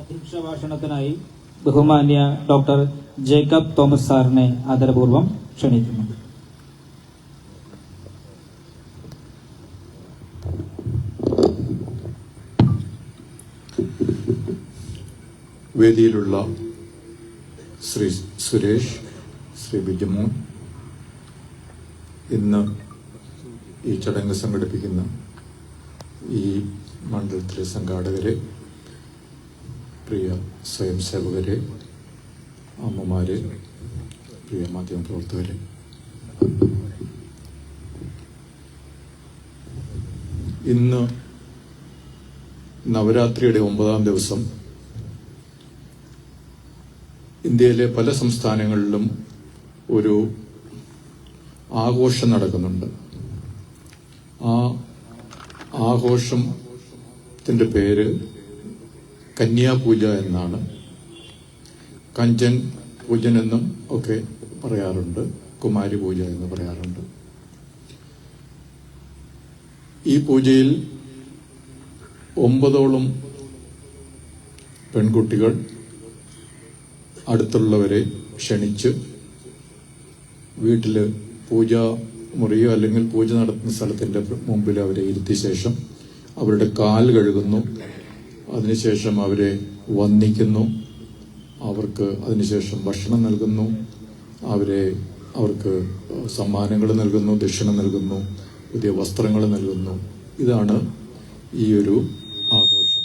അധ്യക്ഷ ഭാഷണത്തിനായി ബഹുമാന്യ doctor Jacob Thomas സാറിനെ ആദരപൂർവം ക്ഷണിക്കുന്നു. വേദിയിലുള്ള ശ്രീ സുരേഷ് ശ്രീ ബിജമോൻ ഇന്ന് ഈ ചടങ്ങ് സംഘടിപ്പിക്കുന്ന ഈ മണ്ഡലത്തിലെ സംഘാടകരെ പ്രിയ സ്വയം സേവകരെ അമ്മമാരെ പ്രിയ മാധ്യമ മാധ്യമപ്രവർത്തകരെ. ഇന്ന് നവരാത്രിയുടെ ഒമ്പതാം ദിവസം ഇന്ത്യയിലെ പല സംസ്ഥാനങ്ങളിലും ഒരു ആഘോഷം നടക്കുന്നുണ്ട്. ആ ആഘോഷത്തിന്റെ പേര് കന്യാപൂജ എന്നാണ്. കഞ്ചൻ പൂജൻ എന്നും ഒക്കെ പറയാറുണ്ട്. കുമാരി പൂജ എന്ന് പറയാറുണ്ട്. ഈ പൂജയിൽ ഒമ്പതോളം പെൺകുട്ടികൾ അടുത്തുള്ളവരെ ക്ഷണിച്ച് വീട്ടിൽ പൂജ മുറിയോ അല്ലെങ്കിൽ പൂജ നടത്തുന്ന സ്ഥലത്തിന്റെ മുമ്പിൽ അവരെ ഇരുത്തിയ ശേഷം അവരുടെ കാൽ കഴുകുന്നു. അതിനുശേഷം അവരെ വന്ദിക്കുന്നു. അവർക്ക് അതിനുശേഷം ഭക്ഷണം നൽകുന്നു. അവരെ അവർക്ക് സമ്മാനങ്ങൾ നൽകുന്നു ദക്ഷിണ നൽകുന്നു പുതിയ വസ്ത്രങ്ങൾ നൽകുന്നു. ഇതാണ് ഈ ഒരു ആഘോഷം.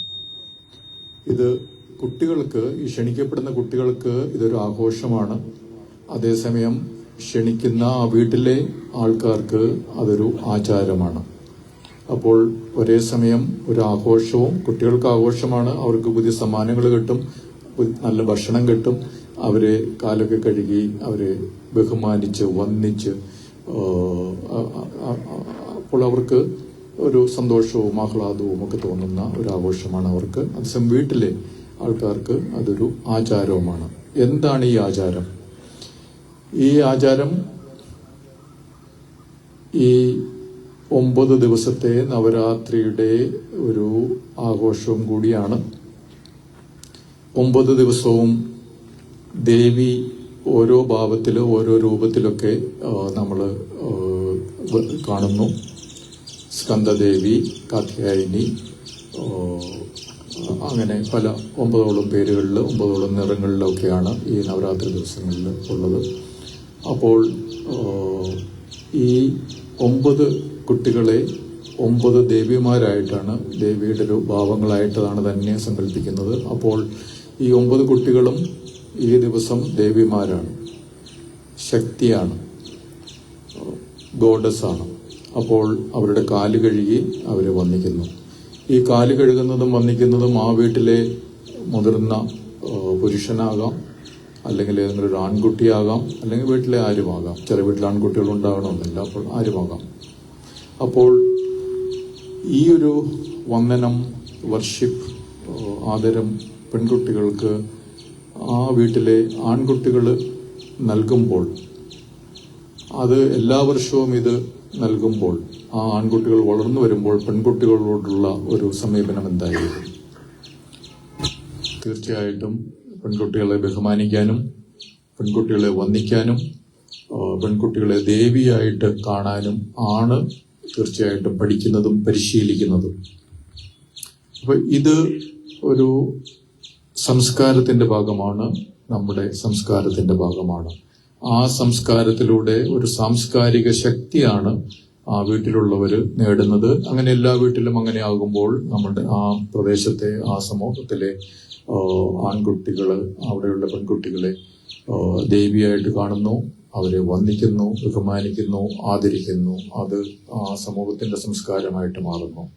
ഇത് കുട്ടികൾക്ക് ഈ ക്ഷണിക്കപ്പെടുന്ന കുട്ടികൾക്ക് ഇതൊരു ആഘോഷമാണ്. അതേസമയം ക്ഷണിക്കുന്ന വീട്ടിലെ ആൾക്കാർക്ക് അതൊരു ആചാരമാണ്. അപ്പോൾ ഒരേ സമയം ഒരു ആഘോഷവും കുട്ടികൾക്ക് ആഘോഷമാണ്. അവർക്ക് പുതിയ സമ്മാനങ്ങൾ കിട്ടും നല്ല ഭക്ഷണം കിട്ടും. അവരെ കാലൊക്കെ കഴുകി അവരെ ബഹുമാനിച്ച് ആ, അപ്പോൾ അവർക്ക് ഒരു സന്തോഷവും ആഹ്ലാദവും ഒക്കെ തോന്നുന്ന ഒരു ആഘോഷമാണ് അവർക്ക്. അതേസമയം വീട്ടിലെ ആൾക്കാർക്ക് അതൊരു ആചാരവുമാണ്. എന്താണ് ഈ ആചാരം? ഈ ആചാരം ഈ ഒമ്പത് ദിവസത്തെ നവരാത്രിയുടെ ഒരു ആഘോഷവും കൂടിയാണ്. ഒമ്പത് ദിവസവും ദേവി ഓരോ ഭാവത്തിലും ഓരോ രൂപത്തിലൊക്കെ നമ്മൾ കാണുന്നു. സ്കന്ദദേവി കാത്യായനി അങ്ങനെ പല ഒമ്പതോളം പേരുകളിൽ ഒമ്പതോളം നിറങ്ങളിലൊക്കെയാണ് ഈ നവരാത്രി ദിവസങ്ങളിൽ ഉള്ളത്. അപ്പോൾ ഈ ഒമ്പത് കുട്ടികളെ ഒമ്പത് ദേവിമാരായിട്ടാണ് ദേവിയുടെ ഭാവങ്ങളായിട്ടാണ് തന്നെ സങ്കല്പിക്കുന്നത്. അപ്പോൾ ഈ ഒമ്പത് കുട്ടികളും ഈ ദിവസം ദേവിമാരാണ്. ശക്തിയാണ്. ഗോഡസ് ആണ് അപ്പോൾ അവരുടെ കാൽ കഴുകി അവരെ വന്ദിക്കുന്നു ഈ കാൽ കഴുകുന്നതും വന്ദിക്കുന്നതും ആ വീട്ടിലെ മുതിർന്ന പുരുഷനാകാം അല്ലെങ്കിൽ ഏതെങ്കിലും ഒരു ആൺകുട്ടിയാകാം അല്ലെങ്കിൽ വീട്ടിലെ ആരുമാകാം. ചെറിയ വീട്ടിൽ ആൺകുട്ടികൾ ഉണ്ടാകണമെന്നില്ല അപ്പോൾ ആരുമാകാം. അപ്പോൾ ഈ ഒരു വന്ദനം വർഷിപ്പ് ആദരം പെൺകുട്ടികൾക്ക് ആ വീട്ടിലെ ആൺകുട്ടികൾ നൽകുമ്പോൾ അത് എല്ലാ വർഷവും ഇത് നൽകുമ്പോൾ ആ ആൺകുട്ടികൾ വളർന്നു വരുമ്പോൾ പെൺകുട്ടികളോടുള്ള ഒരു സമീപനം എന്തായിരിക്കും? തീർച്ചയായിട്ടും പെൺകുട്ടികളെ ബഹുമാനിക്കാനും പെൺകുട്ടികളെ വന്ദിക്കാനും പെൺകുട്ടികളെ ദേവിയായിട്ട് കാണാനും ആണ് തീർച്ചയായിട്ടും പഠിക്കുന്നതും പരിശീലിക്കുന്നതും. അപ്പോൾ ഇത് ഒരു സംസ്കാരത്തിന്റെ ഭാഗമാണ് നമ്മുടെ സംസ്കാരത്തിന്റെ ഭാഗമാണ്. ആ സംസ്കാരത്തിലൂടെ ഒരു സാംസ്കാരിക ശക്തിയാണ് ആ വീട്ടിലുള്ളവര് നേടുന്നത്. അങ്ങനെ എല്ലാ വീട്ടിലും അങ്ങനെ ആകുമ്പോൾ നമ്മുടെ ആ പ്രദേശത്തെ ആ സമൂഹത്തിലെ ആൺകുട്ടികൾ അവിടെയുള്ള പെൺകുട്ടികളെ ദേവിയായിട്ട് കാണുന്നു. അവരെ വന്ദിക്കുന്നു ബഹുമാനിക്കുന്നു ആദരിക്കുന്നു. അത് ആ സമൂഹത്തിന്റെ സംസ്കാരമായിട്ട് മാറുന്നു.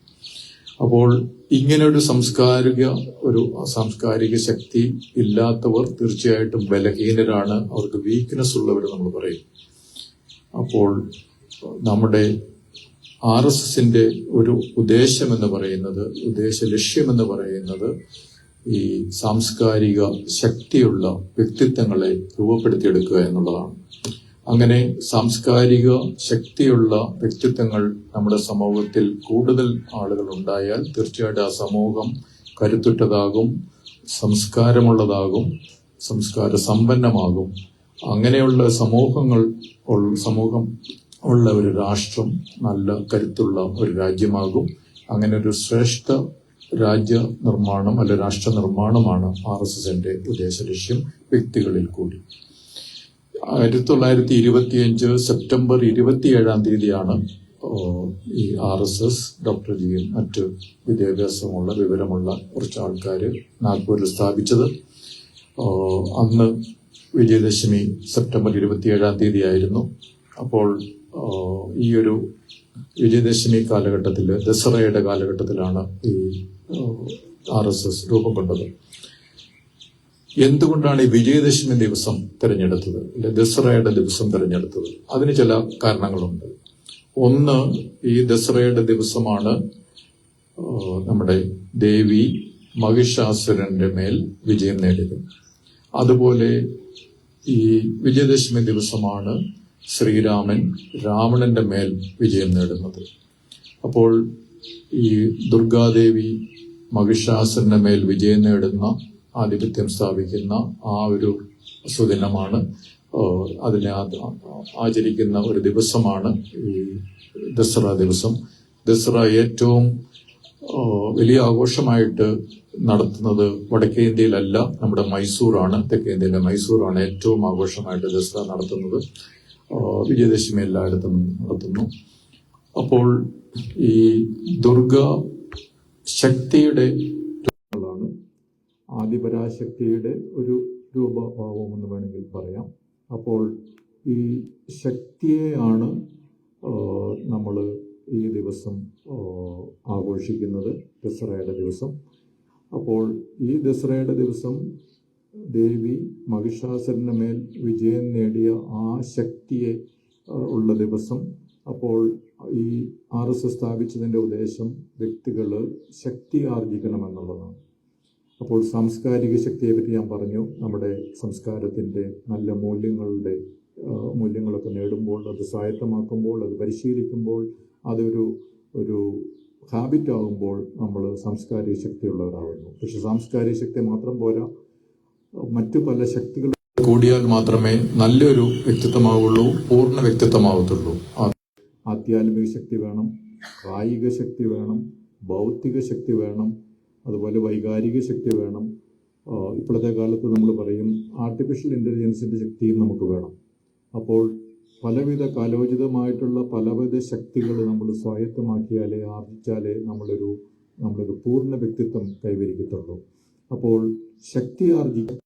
അപ്പോൾ ഇങ്ങനെ ഒരു സാംസ്കാരിക ഒരു സാംസ്കാരിക ശക്തി ഇല്ലാത്തവർ തീർച്ചയായിട്ടും ബലഹീനരാണ്. അവർക്ക് വീക്ക്നെസ് ഉള്ളവർ നമ്മൾ പറയും. അപ്പോൾ നമ്മുടെ ആർ എസ് എസിന്റെ ഒരു ഉദ്ദേശം എന്ന് പറയുന്നത് ഉദ്ദേശ ലക്ഷ്യമെന്ന് പറയുന്നത് ഈ സാംസ്കാരിക ശക്തിയുള്ള വ്യക്തിത്വങ്ങളെ രൂപപ്പെടുത്തിയെടുക്കുക എന്നുള്ളതാണ്. അങ്ങനെ സാംസ്കാരിക ശക്തിയുള്ള വ്യക്തിത്വങ്ങൾ നമ്മുടെ സമൂഹത്തിൽ കൂടുതൽ ആളുകൾ ഉണ്ടായാൽ തീർച്ചയായിട്ടും ആ സമൂഹം കരുത്തുറ്റതാകും സംസ്കാരമുള്ളതാകും സംസ്കാര സമ്പന്നമാകും. അങ്ങനെയുള്ള സമൂഹങ്ങൾ സമൂഹം ഉള്ള ഒരു രാഷ്ട്രം നല്ല കരുത്തുള്ള ഒരു രാജ്യമാകും. അങ്ങനെ ഒരു ശ്രേഷ്ഠ രാജ്യ നിർമ്മാണം അല്ലെ രാഷ്ട്ര നിർമ്മാണമാണ് ആർ എസ് എസിന്റെ ഉദ്ദേശ ലക്ഷ്യം വ്യക്തികളിൽ കൂടി. ആയിരത്തി തൊള്ളായിരത്തി ഇരുപത്തിയഞ്ച് സെപ്റ്റംബർ ഇരുപത്തിയേഴാം തീയതിയാണ് ഈ ആർ എസ് എസ് ഡോക്ടർ ജിയും മറ്റ് വിദ്യാഭ്യാസമുള്ള വിവരമുള്ള കുറച്ച് ആൾക്കാർ നാഗ്പൂരിൽ സ്ഥാപിച്ചത്. അന്ന് വിജയദശമി സെപ്റ്റംബർ ഇരുപത്തിയേഴാം തീയതി ആയിരുന്നു അപ്പോൾ ഈ ഒരു വിജയദശമി കാലഘട്ടത്തിൽ ദസറയുടെ കാലഘട്ടത്തിലാണ് ഈ ആർ എസ് എസ് രൂപം കൊണ്ടത് എന്തുകൊണ്ടാണ് ഈ വിജയദശമി ദിവസം തിരഞ്ഞെടുത്തത്? അല്ലെ ദസറയുടെ ദിവസം തിരഞ്ഞെടുത്തത്? അതിന് ചില കാരണങ്ങളുണ്ട്. ഒന്ന് ഈ ദസറയുടെ ദിവസമാണ് നമ്മുടെ ദേവി മഹിഷാസുരന്റെ മേൽ വിജയം നേടിയത്. അതുപോലെ ഈ വിജയദശമി ദിവസമാണ് ശ്രീരാമൻ രാവണന്റെ മേൽ വിജയം നേടുന്നത്. അപ്പോൾ ഈ ദുർഗാദേവി മഹിഷാസുരന്റെ മേൽ വിജയം നേടുന്ന ആധിപത്യം സ്ഥാപിക്കുന്ന ആ ഒരു സുദിനമാണ് അതിനെ ആചരിക്കുന്ന ഒരു ദിവസമാണ് ഈ ദസറ ദിവസം. ദസറ ഏറ്റവും വലിയ ആഘോഷമായിട്ട് നടത്തുന്നത് വടക്കേ ഇന്ത്യയിലല്ല നമ്മുടെ മൈസൂറാണ് തെക്കേ ഇന്ത്യയിലെ മൈസൂറാണ് ഏറ്റവും ആഘോഷമായിട്ട് ദസറ നടത്തുന്നത്. വിജയദശമി എല്ലായിടത്തും നടത്തുന്നു. അപ്പോൾ ഈ ദുർഗ ശക്തിയുടെ രൂപങ്ങളാണ് ആദിപരാശക്തിയുടെ ഒരു രൂപഭാവം എന്ന് വേണമെങ്കിൽ പറയാം. അപ്പോൾ ഈ ശക്തിയെയാണ് നമ്മൾ ഈ ദിവസം ആഘോഷിക്കുന്നത് ദസറയുടെ ദിവസം. അപ്പോൾ ഈ ദസറയുടെ ദിവസം ദേവി മഹിഷാസുരന്റെ മേൽ വിജയം നേടിയ ആ ശക്തിയെ ഉള്ള ദിവസം. അപ്പോൾ ഈ ആർ എസ് എസ് സ്ഥാപിച്ചതിന്റെ ഉദ്ദേശം വ്യക്തികൾ ശക്തി ആർജിക്കണം എന്നുള്ളതാണ് അപ്പോൾ സാംസ്കാരിക ശക്തിയെ പറ്റി ഞാൻ പറഞ്ഞു. നമ്മുടെ സംസ്കാരത്തിന്റെ നല്ല മൂല്യങ്ങളുടെ മൂല്യങ്ങളൊക്കെ നേടുമ്പോൾ അത് സ്വായത്തമാക്കുമ്പോൾ അത് പരിശീലിക്കുമ്പോൾ അതൊരു ഒരു ഹാബിറ്റ് ആകുമ്പോൾ നമ്മൾ സാംസ്കാരിക ശക്തിയുള്ളവരാകുന്നു പക്ഷെ സാംസ്കാരിക ശക്തി മാത്രം പോരാ. മറ്റു പല ശക്തികൾ കൂടിയാൽ മാത്രമേ നല്ലൊരു വ്യക്തിത്വമാവുള്ളൂ പൂർണ വ്യക്തിത്വമാവത്തുള്ളൂ. ആധ്യാത്മിക ശക്തി വേണം കായിക ശക്തി വേണം ഭൗതിക ശക്തി വേണം അതുപോലെ വൈകാരിക ശക്തി വേണം. ഇപ്പോഴത്തെ കാലത്ത് നമ്മൾ പറയും ആർട്ടിഫിഷ്യൽ ഇന്റലിജൻസിന്റെ ശക്തിയും നമുക്ക് വേണം. അപ്പോൾ പലവിധ കാലോചിതമായിട്ടുള്ള പലവിധ ശക്തികൾ നമ്മൾ സ്വായത്തമാക്കിയാലേ ആർജിച്ചാലേ നമ്മളൊരു നമ്മളൊരു പൂർണ വ്യക്തിത്വം കൈവരിക്കത്തുള്ളൂ. അപ്പോൾ ശക്തി ആർജിക്കാൻ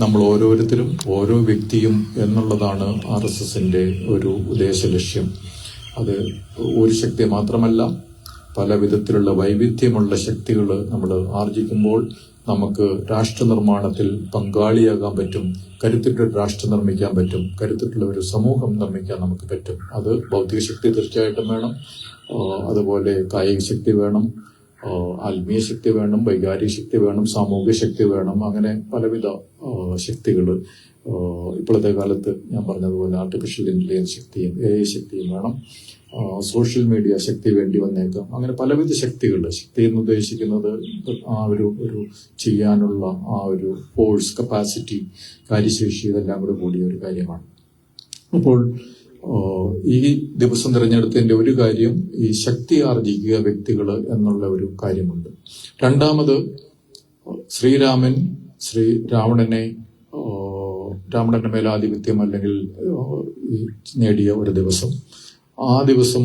നമ്മൾ ഓരോരുത്തരും ഓരോ വ്യക്തിയും എന്നുള്ളതാണ് ആർ എസ് എസിന്റെ ഒരു ഉദ്ദേശ ലക്ഷ്യം. അത് ഒരു ശക്തി മാത്രമല്ല പല വിധത്തിലുള്ള വൈവിധ്യമുള്ള ശക്തികൾ നമ്മൾ ആർജിക്കുമ്പോൾ നമുക്ക് രാഷ്ട്ര നിർമ്മാണത്തിൽ പങ്കാളിയാകാൻ പറ്റും കരുത്തിട്ട് രാഷ്ട്രം നിർമ്മിക്കാൻ പറ്റും കരുത്തിട്ടുള്ള ഒരു സമൂഹം നിർമ്മിക്കാൻ നമുക്ക് പറ്റും. അത് ഭൗതിക ശക്തി തീർച്ചയായിട്ടും വേണം അതുപോലെ കായിക ശക്തി വേണം ആത്മീയ ശക്തി വേണം വൈകാരിക ശക്തി വേണം സാമൂഹിക ശക്തി വേണം അങ്ങനെ പലവിധ ശക്തികൾ ഇപ്പോഴത്തെ കാലത്ത് ഞാൻ പറഞ്ഞതുപോലെ ആർട്ടിഫിഷ്യൽ ഇന്റലിജൻസ് ശക്തിയും എ ഐ ശക്തിയും വേണം സോഷ്യൽ മീഡിയ ശക്തി വേണ്ടി വന്നേക്കാം അങ്ങനെ പലവിധ ശക്തികൾ ശക്തി എന്ന് ഉദ്ദേശിക്കുന്നത് ആ ഒരു ഒരു ചെയ്യാനുള്ള ആ ഒരു ഫോഴ്സ് കപ്പാസിറ്റി കാര്യശേഷി ഇതെല്ലാം കൂടെ കൂടിയ ഒരു കാര്യമാണ്. അപ്പോൾ ഈ ദിവസം തിരഞ്ഞെടുത്തതിന്റെ ഒരു കാര്യം ഈ ശക്തി ആർജിക്കുക വ്യക്തികൾ എന്നുള്ള ഒരു കാര്യമുണ്ട്. രണ്ടാമത് ശ്രീരാമൻ ശ്രീ രാവണനെ രാവണന്റെ മേലാധിപത്യം അല്ലെങ്കിൽ നേടിയ ഒരു ദിവസം. ആ ദിവസം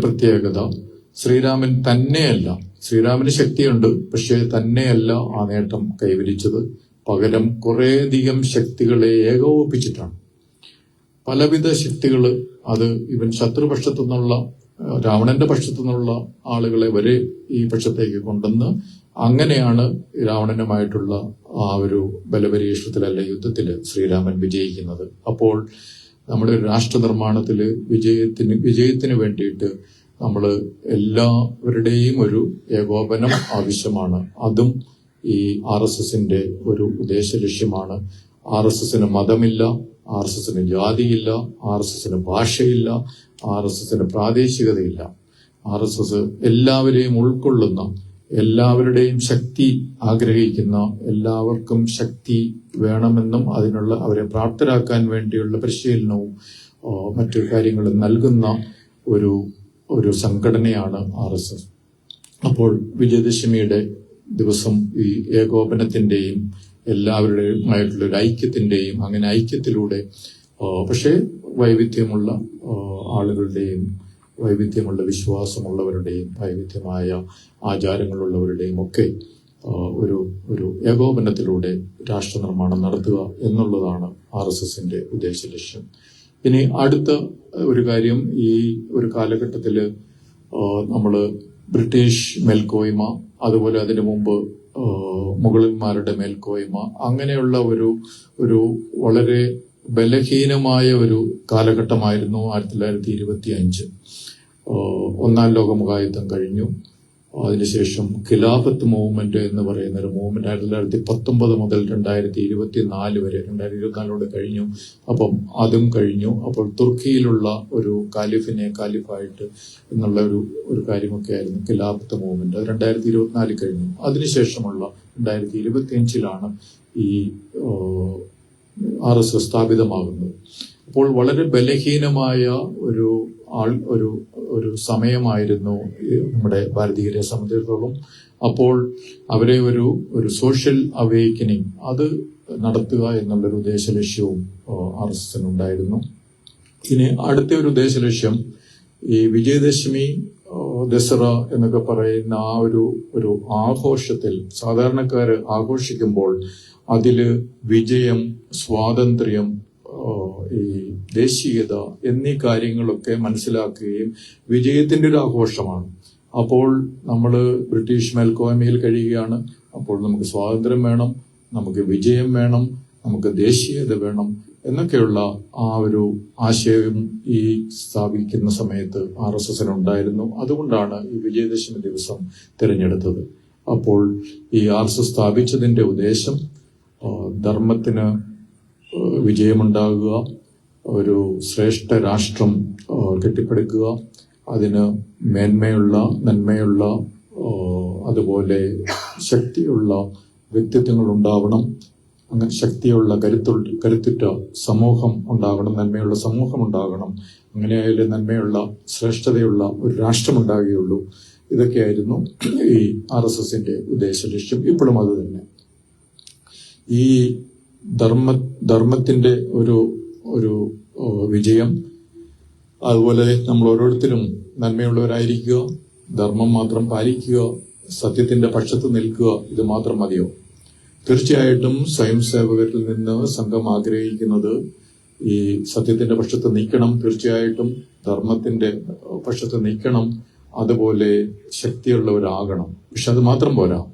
പ്രത്യേകത ശ്രീരാമൻ തന്നെയല്ല. ശ്രീരാമന് ശക്തിയുണ്ട് പക്ഷേ തന്നെയല്ല ആ നേട്ടം കൈവരിച്ചത്. പകരം കുറേയധികം ശക്തികളെ ഏകോപിപ്പിച്ചിട്ടാണ്. പലവിധ ശക്തികൾ അത് ഇവൻ ശത്രുപക്ഷത്തു നിന്നുള്ള രാവണന്റെ പക്ഷത്തു നിന്നുള്ള ആളുകളെ വരെ ഈ പക്ഷത്തേക്ക് കൊണ്ടുവന്ന് അങ്ങനെയാണ് രാവണനുമായിട്ടുള്ള ആ ഒരു ബലപരീക്ഷണത്തിലല്ല യുദ്ധത്തിൽ ശ്രീരാമൻ വിജയിക്കുന്നത്. അപ്പോൾ നമ്മുടെ ഒരു രാഷ്ട്ര നിർമ്മാണത്തിൽ വിജയത്തിന് വിജയത്തിന് വേണ്ടിയിട്ട് നമ്മൾ എല്ലാവരുടെയും ഒരു ഏകോപനം ആവശ്യമാണ്. അതും ഈ ആർ എസ് എസിന്റെ ഒരു ഉദ്ദേശ ലക്ഷ്യമാണ് ആർ എസ് എസിന് മതമില്ല ആർ എസ് എസിന് ജാതിയില്ല ആർ എസ് എസിന് ഭാഷയില്ല ആർ എസ് എസിന് പ്രാദേശികതയില്ല. ആർ എസ് എസ് എല്ലാവരെയും ഉൾക്കൊള്ളുന്ന എല്ലാവരുടെയും ശക്തി ആഗ്രഹിക്കുന്ന എല്ലാവർക്കും ശക്തി വേണമെന്നും അതിനുള്ള അവരെ പ്രാപ്തരാക്കാൻ വേണ്ടിയുള്ള പരിശീലനവും മറ്റു കാര്യങ്ങളും നൽകുന്ന ഒരു ഒരു സംഘടനയാണ് ആർ എസ് എസ്. അപ്പോൾ വിജയദശമിയുടെ ദിവസം ഈ എല്ലാവരുടെയുമായിട്ടുള്ള ഒരു ഐക്യത്തിന്റെയും അങ്ങനെ ഐക്യത്തിലൂടെ പക്ഷേ വൈവിധ്യമുള്ള ആളുകളുടെയും വൈവിധ്യമുള്ള വിശ്വാസമുള്ളവരുടെയും വൈവിധ്യമായ ആചാരങ്ങളുള്ളവരുടെയും ഒക്കെ ഒരു ഒരു ഏകോപനത്തിലൂടെ രാഷ്ട്ര നിർമ്മാണം നടത്തുക എന്നുള്ളതാണ് ആർ എസ് എസിന്റെ ഉദ്ദേശ ലക്ഷ്യം. ഇനി അടുത്ത ഒരു കാര്യം ഈ ഒരു കാലഘട്ടത്തിൽ നമ്മൾ ബ്രിട്ടീഷ് മെൽക്കോയ്മ അതുപോലെ അതിനു മുമ്പ് ആ, മുഗളന്മാരുടെ മേൽക്കോയ്മ അങ്ങനെയുള്ള ഒരു ഒരു വളരെ ബലഹീനമായ ഒരു കാലഘട്ടമായിരുന്നു ആയിരത്തി തൊള്ളായിരത്തി ഇരുപത്തി അഞ്ച്. ഒന്നാം ലോകമുഖായുദ്ധം കഴിഞ്ഞു. അതിനുശേഷം ഖിലാഫത്ത് മൂവ്മെന്റ് എന്ന് പറയുന്ന ഒരു മൂവ്മെന്റ് ആയിരത്തി തൊള്ളായിരത്തി പത്തൊമ്പത് മുതൽ രണ്ടായിരത്തി ഇരുപത്തി നാല് വരെ രണ്ടായിരത്തി ഇരുപത്തിനാലിലൂടെ കഴിഞ്ഞു. അപ്പം അതും കഴിഞ്ഞു. അപ്പോൾ തുർക്കിയിലുള്ള ഒരു കാലിഫിനെ കാലിഫായിട്ട് എന്നുള്ള ഒരു ഒരു കാര്യമൊക്കെ ആയിരുന്നു ഖിലാഫത്ത് മൂവ്മെന്റ്. അത് രണ്ടായിരത്തി ഇരുപത്തിനാലിൽ കഴിഞ്ഞു. അതിനുശേഷമുള്ള രണ്ടായിരത്തി ഇരുപത്തി അഞ്ചിലാണ് ഈ ആർ എസ് എസ് സ്ഥാപിതമാകുന്നത്. അപ്പോൾ വളരെ ബലഹീനമായ ഒരു ആൾ ഒരു ഒരു സമയമായിരുന്നു നമ്മുടെ ഭാരതീയരെ സംബന്ധിച്ചിടത്തോളം. അപ്പോൾ അവരെ ഒരു ഒരു സോഷ്യൽ അവേക്കനിങ് അത് നടത്തുക എന്നുള്ളൊരു ഉദ്ദേശ ലക്ഷ്യവും ആർ എസ് എസിനുണ്ടായിരുന്നു ഇനി അടുത്ത ഒരു ഉദ്ദേശ ലക്ഷ്യം ഈ വിജയദശമി ദസറ എന്നൊക്കെ പറയുന്ന ആ ഒരു ഒരു ആഘോഷത്തിൽ സാധാരണക്കാർ ആഘോഷിക്കുമ്പോൾ അതിൽ വിജയം സ്വാതന്ത്ര്യം ഈ ദേശീയത എന്നീ കാര്യങ്ങളൊക്കെ മനസ്സിലാക്കുകയും വിജയത്തിന്റെ ഒരു ആഘോഷമാണ്. അപ്പോൾ നമ്മൾ ബ്രിട്ടീഷ് മേൽക്കോയ്മയിൽ കഴിയുകയാണ്. അപ്പോൾ നമുക്ക് സ്വാതന്ത്ര്യം വേണം നമുക്ക് വിജയം വേണം നമുക്ക് ദേശീയത വേണം എന്നൊക്കെയുള്ള ആ ഒരു ആശയം ഈ സ്ഥാപിക്കുന്ന സമയത്ത് ആർ എസ് എസിന് ഉണ്ടായിരുന്നു അതുകൊണ്ടാണ് ഈ വിജയദശമി ദിവസം തിരഞ്ഞെടുത്തത്. അപ്പോൾ ഈ ആർ എസ് എസ് സ്ഥാപിച്ചതിന്റെ ഉദ്ദേശം ധർമ്മത്തിന് വിജയമുണ്ടാകുക ഒരു ശ്രേഷ്ഠ രാഷ്ട്രം കെട്ടിപ്പടുക്കുക. അതിന് മേന്മയുള്ള നന്മയുള്ള അതുപോലെ ശക്തിയുള്ള വ്യക്തിത്വങ്ങൾ ഉണ്ടാവണം അങ്ങനെ ശക്തിയുള്ള കരുത്തു കരുത്തുറ്റ സമൂഹം ഉണ്ടാകണം നന്മയുള്ള സമൂഹം ഉണ്ടാകണം അങ്ങനെയായാലും നന്മയുള്ള ശ്രേഷ്ഠതയുള്ള ഒരു രാഷ്ട്രം ഉണ്ടാകുകയുള്ളൂ ഇതൊക്കെയായിരുന്നു ഈ ആർ എസ് എസിന്റെ ഉദ്ദേശ ലക്ഷ്യം. ഇപ്പോഴും അത് തന്നെ. ഈ ധർമ്മ ധർമ്മത്തിന്റെ ഒരു ഒരു വിജയം. അതുപോലെ നമ്മൾ ഓരോരുത്തരും നന്മയുള്ളവരായിരിക്കുക ധർമ്മം മാത്രം പാലിക്കുക സത്യത്തിന്റെ പക്ഷത്ത് നിൽക്കുക ഇത് മാത്രം മതിയോ? തീർച്ചയായിട്ടും സ്വയം സേവകരിൽ നിന്ന് സംഘം ആഗ്രഹിക്കുന്നത് ഈ സത്യത്തിന്റെ പക്ഷത്ത് നിൽക്കണം തീർച്ചയായിട്ടും ധർമ്മത്തിന്റെ പക്ഷത്ത് നിൽക്കണം അതുപോലെ ശക്തിയുള്ളവരാകണം. പക്ഷെ അത് മാത്രം പോരാ.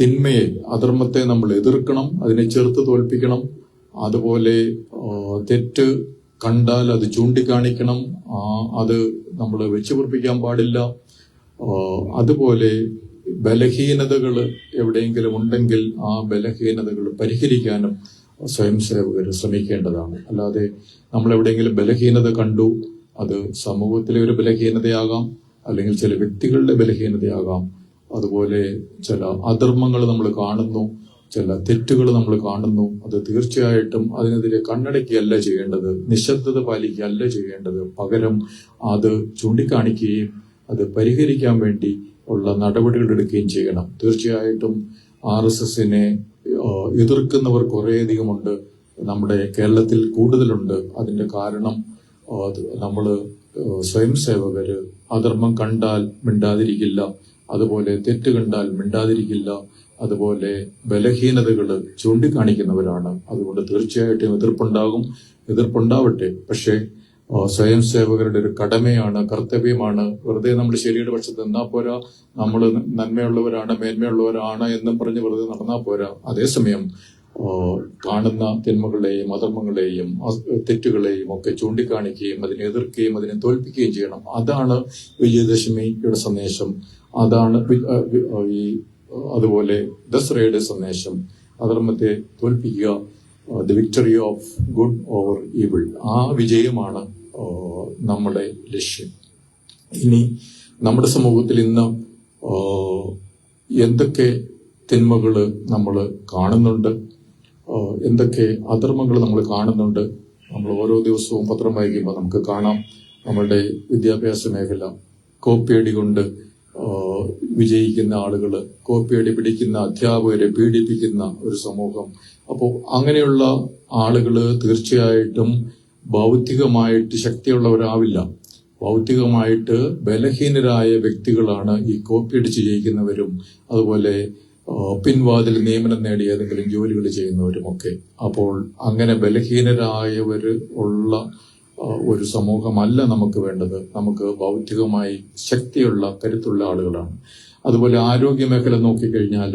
തിന്മയെ അധർമ്മത്തെ നമ്മൾ എതിർക്കണം അതിനെ ചെറുത്ത് തോൽപ്പിക്കണം അതുപോലെ തെറ്റ് കണ്ടാൽ അത് ചൂണ്ടിക്കാണിക്കണം. അത് നമ്മൾ വെച്ചു പൊറപ്പിക്കാൻ പാടില്ല അതുപോലെ ബലഹീനതകൾ എവിടെയെങ്കിലും ഉണ്ടെങ്കിൽ ആ ബലഹീനതകൾ പരിഹരിക്കാനും സ്വയം സേവകർ ശ്രമിക്കേണ്ടതാണ്. അല്ലാതെ നമ്മൾ എവിടെയെങ്കിലും ബലഹീനത കണ്ടു അത് സമൂഹത്തിലെ ഒരു ബലഹീനതയാകാം അല്ലെങ്കിൽ ചില വ്യക്തികളുടെ ബലഹീനതയാകാം. അതുപോലെ ചില അധർമ്മങ്ങൾ നമ്മൾ കാണുന്നു ചില തെറ്റുകൾ നമ്മൾ കാണുന്നു. അത് തീർച്ചയായിട്ടും അതിനെതിരെ കണ്ണടയ്ക്കുകയല്ല ചെയ്യേണ്ടത്. നിശബ്ദത പാലിക്കുകയല്ല ചെയ്യേണ്ടത്. പകരം അത് ചൂണ്ടിക്കാണിക്കുകയും അത് പരിഹരിക്കാൻ വേണ്ടി ഉള്ള നടപടികൾ എടുക്കുകയും ചെയ്യണം. തീർച്ചയായിട്ടും ആർ എസ് എസിനെ എതിർക്കുന്നവർ കുറേയധികമുണ്ട്. നമ്മുടെ കേരളത്തിൽ കൂടുതലുണ്ട്. അതിന്റെ കാരണം നമ്മൾ സ്വയം സേവകര് അധർമ്മം കണ്ടാൽ മിണ്ടാതിരിക്കില്ല. അതുപോലെ തെറ്റ് കണ്ടാൽ മിണ്ടാതിരിക്കില്ല. അതുപോലെ ബലഹീനതകൾ ചൂണ്ടിക്കാണിക്കുന്നവരാണ്. അതുകൊണ്ട് തീർച്ചയായിട്ടും എതിർപ്പുണ്ടാകും. എതിർപ്പുണ്ടാവട്ടെ. പക്ഷേ സ്വയം സേവകരുടെ ഒരു കടമയാണ് കർത്തവ്യമാണ്. വെറുതെ നമ്മൾ ശരിയുടെ പക്ഷത്ത് നിന്നാ പോരാ. നമ്മൾ നന്മയുള്ളവരാണ് മേന്മയുള്ളവരാണ് എന്നും പറഞ്ഞ് വെറുതെ നടന്നാ പോരാ. അതേസമയം കാണുന്ന തിന്മകളെയും അധർമ്മങ്ങളെയും തെറ്റുകളെയും ഒക്കെ ചൂണ്ടിക്കാണിക്കുകയും അതിനെ എതിർക്കുകയും അതിനെ തോൽപ്പിക്കുകയും ചെയ്യണം. അതാണ് വിജയദശമിയുടെ സന്ദേശം. അതാണ് ഈ അതുപോലെ ദസറയുടെ സന്ദേശം അധർമ്മത്തെ തോൽപ്പിക്കുക the victory of good over evil ആ വിജയമാണ് നമ്മുടെ ലക്ഷ്യം. ഇനി നമ്മുടെ സമൂഹത്തിൽ ഇന്ന് എന്തൊക്കെ തിന്മകൾ നമ്മൾ കാണുന്നുണ്ട് എന്തൊക്കെ അധർമ്മങ്ങൾ നമ്മൾ കാണുന്നുണ്ട് നമ്മൾ ഓരോ ദിവസവും പത്രം വായിക്കുമ്പോൾ നമുക്ക് കാണാം. നമ്മളുടെ വിദ്യാഭ്യാസ മേഖല കോപ്പിയടി കൊണ്ട് വിജയിക്കുന്ന ആളുകൾ കോപ്പിയടി പിടിക്കുന്ന അധ്യാപകരെ പീഡിപ്പിക്കുന്ന ഒരു സമൂഹം. അപ്പോൾ അങ്ങനെയുള്ള ആളുകൾ തീർച്ചയായിട്ടും ഭൗതികമായിട്ട് ശക്തിയുള്ളവരാവില്ല. ഭൗതികമായിട്ട് ബലഹീനരായ വ്യക്തികളാണ് ഈ കോപ്പിയടിച്ച് ജയിക്കുന്നവരും അതുപോലെ പിൻവാതിൽ നിയമനം നേടി ഏതെങ്കിലും ജോലികൾ ചെയ്യുന്നവരുമൊക്കെ. അപ്പോൾ അങ്ങനെ ബലഹീനരായവർ ഉള്ള ഒരു സമൂഹമല്ല നമുക്ക് വേണ്ടത്. നമുക്ക് ബൗദ്ധികമായി ശക്തിയുള്ള കരുത്തുള്ള ആളുകളാണ്. അതുപോലെ ആരോഗ്യ മേഖല നോക്കിക്കഴിഞ്ഞാൽ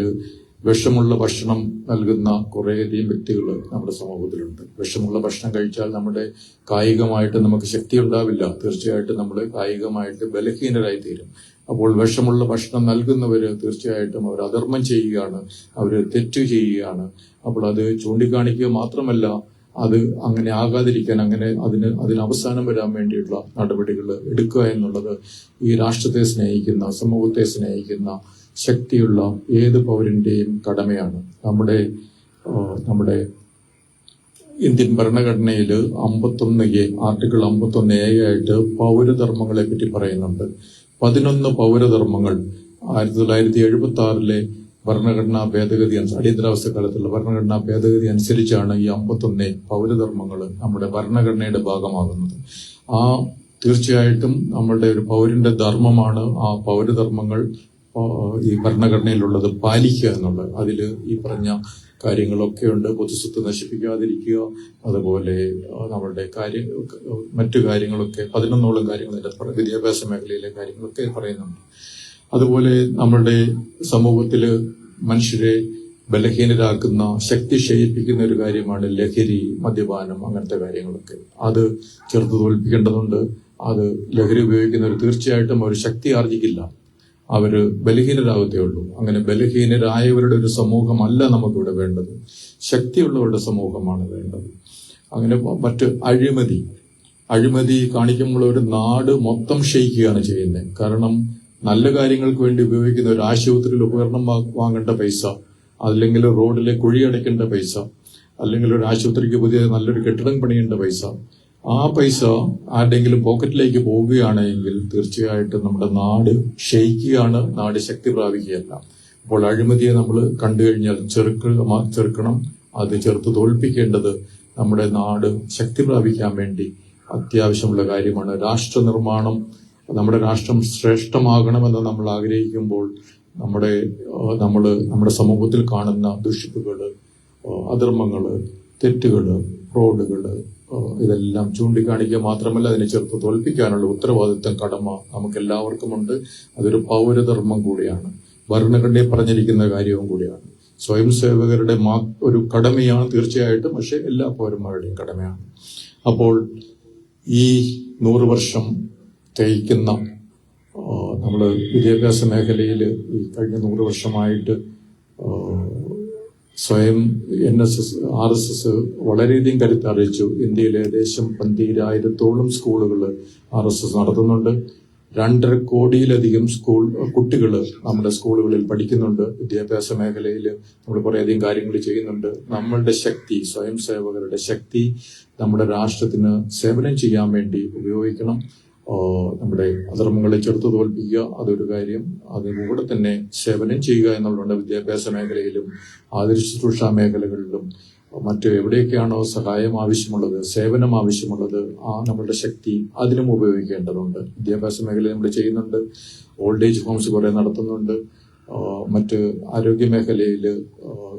വിഷമുള്ള ഭക്ഷണം നൽകുന്ന കുറേയധികം വ്യക്തികൾ നമ്മുടെ സമൂഹത്തിലുണ്ട്. വിഷമുള്ള ഭക്ഷണം കഴിച്ചാൽ നമ്മുടെ കായികമായിട്ട് നമുക്ക് ശക്തി ഉണ്ടാവില്ല. തീർച്ചയായിട്ടും നമ്മൾ കായികമായിട്ട് ബലഹീനരായി തീരും അപ്പോൾ വിഷമുള്ള ഭക്ഷണം നൽകുന്നവർ തീർച്ചയായിട്ടും അവർ അധർമ്മം ചെയ്യുകയാണ്. അവർ തെറ്റ് ചെയ്യുകയാണ്. അപ്പോൾ അത് ചൂണ്ടിക്കാണിക്കുക മാത്രമല്ല അത് അങ്ങനെ ആകാതിരിക്കാൻ അങ്ങനെ അതിന് അതിന് അവസാനം വരാൻ വേണ്ടിയിട്ടുള്ള നടപടികൾ എടുക്കുക എന്നുള്ളത് ഈ രാഷ്ട്രത്തെ സ്നേഹിക്കുന്ന സമൂഹത്തെ സ്നേഹിക്കുന്ന ശക്തിയുള്ള ഏത് പൗരന്റെയും കടമയാണ്. നമ്മുടെ നമ്മുടെ ഇന്ത്യൻ ഭരണഘടനയിൽ അമ്പത്തൊന്ന് എ ആർട്ടിക്കിൾ അമ്പത്തൊന്ന് എ ആയിട്ട് പൗരധർമ്മങ്ങളെ പറ്റി പറയുന്നുണ്ട്. പതിനൊന്ന് പൗരധർമ്മങ്ങൾ ആയിരത്തി തൊള്ളായിരത്തി എഴുപത്തി ആറിലെ ഭരണഘടനാ ഭേദഗതി അടിയന്തരാവസ്ഥ കാലത്തുള്ള ഭരണഘടനാ ഭേദഗതി അനുസരിച്ചാണ് ഈ അമ്പത്തൊന്ന് പൗരധർമ്മങ്ങൾ നമ്മുടെ ഭരണഘടനയുടെ ഭാഗമാകുന്നത്. ആ തീർച്ചയായിട്ടും നമ്മളുടെ ഒരു പൗരന്റെ ധർമ്മമാണ് ആ പൗരധർമ്മങ്ങൾ ഈ ഭരണഘടനയിലുള്ളത് പാലിക്കുക എന്നുള്ളത്. അതിൽ ഈ പറഞ്ഞ കാര്യങ്ങളൊക്കെ ഉണ്ട്. പൊതുസ്വത്ത് നശിപ്പിക്കാതിരിക്കുക അതുപോലെ നമ്മുടെ കാര്യ മറ്റു കാര്യങ്ങളൊക്കെ പതിനൊന്നോളം കാര്യങ്ങൾ വിദ്യാഭ്യാസ മേഖലയിലെ കാര്യങ്ങളൊക്കെ പറയുന്നുണ്ട്. അതുപോലെ നമ്മളുടെ സമൂഹത്തിൽ മനുഷ്യരെ ബലഹീനരാക്കുന്ന ശക്തി ക്ഷയിപ്പിക്കുന്ന ഒരു കാര്യമാണ് ലഹരി മദ്യപാനം അങ്ങനത്തെ കാര്യങ്ങളൊക്കെ. അത് ചെറുത്ത് തോൽപ്പിക്കേണ്ടതുണ്ട്. അത് ലഹരി ഉപയോഗിക്കുന്നവർ തീർച്ചയായിട്ടും അവർ ശക്തി ആർജിക്കില്ല. അവർ ബലഹീനരാകത്തേ ഉള്ളൂ. അങ്ങനെ ബലഹീനരായവരുടെ ഒരു സമൂഹമല്ല നമുക്കിവിടെ വേണ്ടത്. ശക്തിയുള്ളവരുടെ സമൂഹമാണ് വേണ്ടത്. അങ്ങനെ മറ്റ് അഴിമതി. അഴിമതി കാണിക്കുമ്പോൾ ഒരു നാട് മൊത്തം ക്ഷയിക്കുകയാണ് ചെയ്യുന്നത്. കാരണം നല്ല കാര്യങ്ങൾക്ക് വേണ്ടി ഉപയോഗിക്കുന്ന ഒരു ആശുപത്രിയിൽ ഉപകരണം വാങ്ങേണ്ട പൈസ അല്ലെങ്കിൽ റോഡിലെ കുഴി അടയ്ക്കേണ്ട പൈസ അല്ലെങ്കിൽ ഒരു ആശുപത്രിക്ക് പുതിയ നല്ലൊരു കെട്ടിടം പണിയേണ്ട പൈസ ആ പൈസ ആരുടെങ്കിലും പോക്കറ്റിലേക്ക് പോവുകയാണെങ്കിൽ തീർച്ചയായിട്ടും നമ്മുടെ നാട് ക്ഷയിക്കുകയാണ് നാട് ശക്തി പ്രാപിക്കുകയല്ല. അപ്പോൾ അഴിമതിയെ നമ്മൾ കണ്ടു കഴിഞ്ഞാൽ ചെറുക്ക ചെറുക്കണം അത് ചെറുത്ത് തോൽപ്പിക്കേണ്ടത് നമ്മുടെ നാട് ശക്തി പ്രാപിക്കാൻ വേണ്ടി അത്യാവശ്യമുള്ള കാര്യമാണ്. രാഷ്ട്ര നിർമ്മാണം നമ്മുടെ രാഷ്ട്രം ശ്രേഷ്ഠമാകണമെന്ന് നമ്മൾ ആഗ്രഹിക്കുമ്പോൾ നമ്മുടെ നമ്മൾ നമ്മുടെ സമൂഹത്തിൽ കാണുന്ന ദുഷിപ്പുകൾ അധർമ്മങ്ങൾ തെറ്റുകൾ റോഡുകൾ ഇതെല്ലാം ചൂണ്ടിക്കാണിക്കുക മാത്രമല്ല അതിനെ ചെറുത്ത് തോൽപ്പിക്കാനുള്ള ഉത്തരവാദിത്തം കടമ നമുക്ക് എല്ലാവർക്കുമുണ്ട് അതൊരു പൗരധർമ്മം കൂടിയാണ്. ഭരണഘടനയിൽ പറഞ്ഞിരിക്കുന്ന കാര്യവും കൂടിയാണ്. സ്വയം സേവകരുടെ മാ ഒരു കടമയാണ് തീർച്ചയായിട്ടും പക്ഷേ എല്ലാ പൗരന്മാരുടെയും കടമയാണ്. അപ്പോൾ ഈ നൂറ് വർഷം തേയ്ക്കുന്ന നമ്മൾ വിദ്യാഭ്യാസ മേഖലയിൽ കഴിഞ്ഞ നൂറ് വർഷമായിട്ട് സ്വയം N S S R S S വളരെയധികം കരുത്തറിയിച്ചു ഇന്ത്യയിൽ ഏകദേശം പന്തിരായിരത്തോളം സ്കൂളുകൾ ആർ എസ് എസ് നടത്തുന്നുണ്ട്. രണ്ടര കോടിയിലധികം സ്കൂൾ കുട്ടികൾ നമ്മുടെ സ്കൂളുകളിൽ പഠിക്കുന്നുണ്ട്. വിദ്യാഭ്യാസ മേഖലയിൽ നമ്മൾ കുറേയധികം കാര്യങ്ങൾ ചെയ്യുന്നുണ്ട്. നമ്മളുടെ ശക്തി സ്വയം സേവകരുടെ ശക്തി നമ്മുടെ രാഷ്ട്രത്തിന് സേവനം ചെയ്യാൻ വേണ്ടി ഉപയോഗിക്കണം. നമ്മുടെ അധർമ്മങ്ങളെ ചെറുത്ത് തോൽപ്പിക്കുക അതൊരു കാര്യം. അതിലൂടെ തന്നെ സേവനം ചെയ്യുക എന്നുള്ളതുകൊണ്ട് വിദ്യാഭ്യാസ മേഖലയിലും ആതിര ശുശ്രൂഷ മേഖലകളിലും മറ്റ് എവിടെയൊക്കെയാണോ സഹായം ആവശ്യമുള്ളത് സേവനം ആവശ്യമുള്ളത് ആ നമ്മളുടെ ശക്തി അതിനും ഉപയോഗിക്കേണ്ടതുണ്ട്. വിദ്യാഭ്യാസ മേഖലയിൽ നമ്മൾ ചെയ്യുന്നുണ്ട്. ഓൾഡ് ഏജ് ഹോംസ് കുറെ നടത്തുന്നുണ്ട്. മറ്റ് ആരോഗ്യ മേഖലയിൽ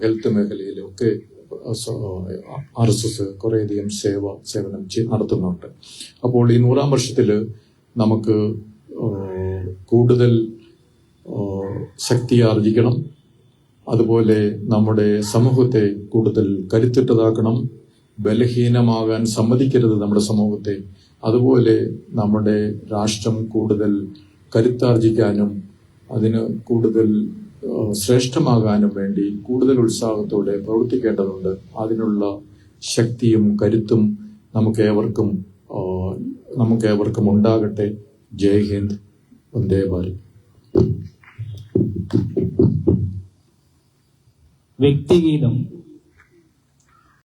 ഹെൽത്ത് മേഖലയിലും ഒക്കെ ആർ എസ് എസ് കുറേയധികം സേവ സേവനം നടത്തുന്നുണ്ട്. അപ്പോൾ ഈ നൂറാം വർഷത്തിൽ നമുക്ക് കൂടുതൽ ശക്തി ആർജിക്കണം. അതുപോലെ നമ്മുടെ സമൂഹത്തെ കൂടുതൽ കരുത്തിട്ടതാക്കണം ബലഹീനമാകാൻ സമ്മതിക്കരുത് നമ്മുടെ സമൂഹത്തെ. അതുപോലെ നമ്മുടെ രാഷ്ട്രം കൂടുതൽ കരുത്താർജിക്കാനും അതിന് കൂടുതൽ ശ്രേഷ്ഠമാകാനും വേണ്ടി കൂടുതൽ ഉത്സാഹത്തോടെ പ്രവർത്തിക്കേണ്ടതുണ്ട്. അതിനുള്ള ശക്തിയും കരുത്തും നമുക്ക് ഏവർക്കും നമുക്ക് ഏവർക്കും ഉണ്ടാകട്ടെ. ജയ് ഹിന്ദ്. വന്ദേ ഭാരത്. വ്യക്തിഗീതം.